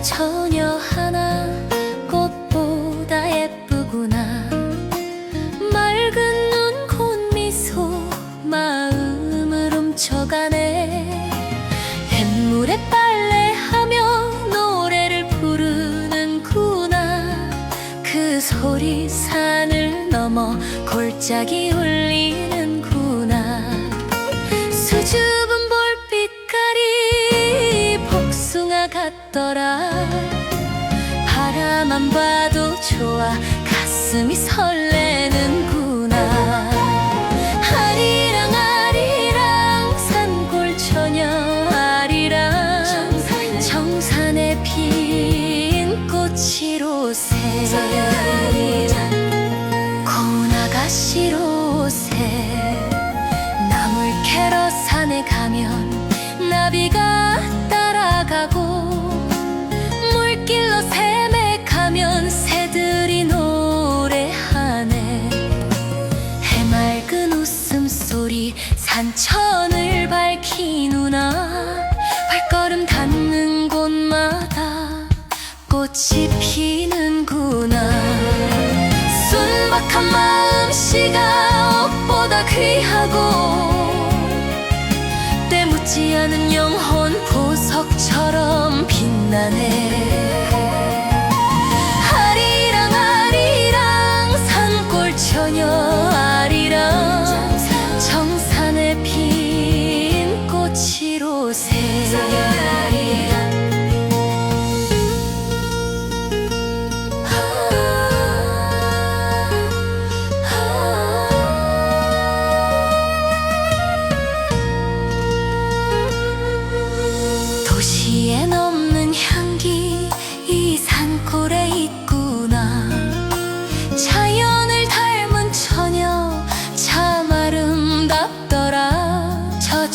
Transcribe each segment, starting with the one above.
산골 처녀 하나 꽃보다 예쁘구나. 맑은 눈곧 미소 마음을 훔쳐가네. 냇물에 빨래하며 노래를 부르는구나. 그 소리 산을 넘어 골짜기 울리는 같더라. 바라만 봐도 좋아. 가슴이 설레는구나. 아리랑 아리랑 산골 처녀 아리랑 정산에 핀 꽃이로새 고나가시로새 나물 캐러 산에 가면 나비가 꽃이 피는구나. 순박한 마음씨가 옷보다 귀하고 때묻지 않은 영혼 보석처럼 빛나네. 아리랑 아리랑 산골 처녀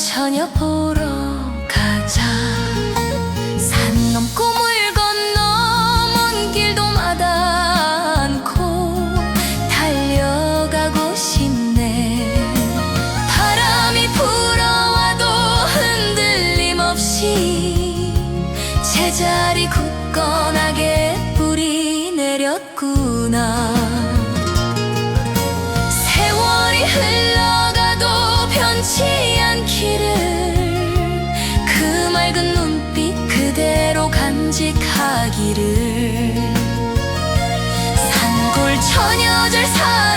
저 처녀 보러 가자. 산 넘고 물 건너 먼 길도 마다 않고 달려가고 싶네. 바람이 불어와도 흔들림 없이 제자리 굳건하게 뿌리 내렸구나. 세월이 흘러가도 변치 간직하기를 산골 처녀절 사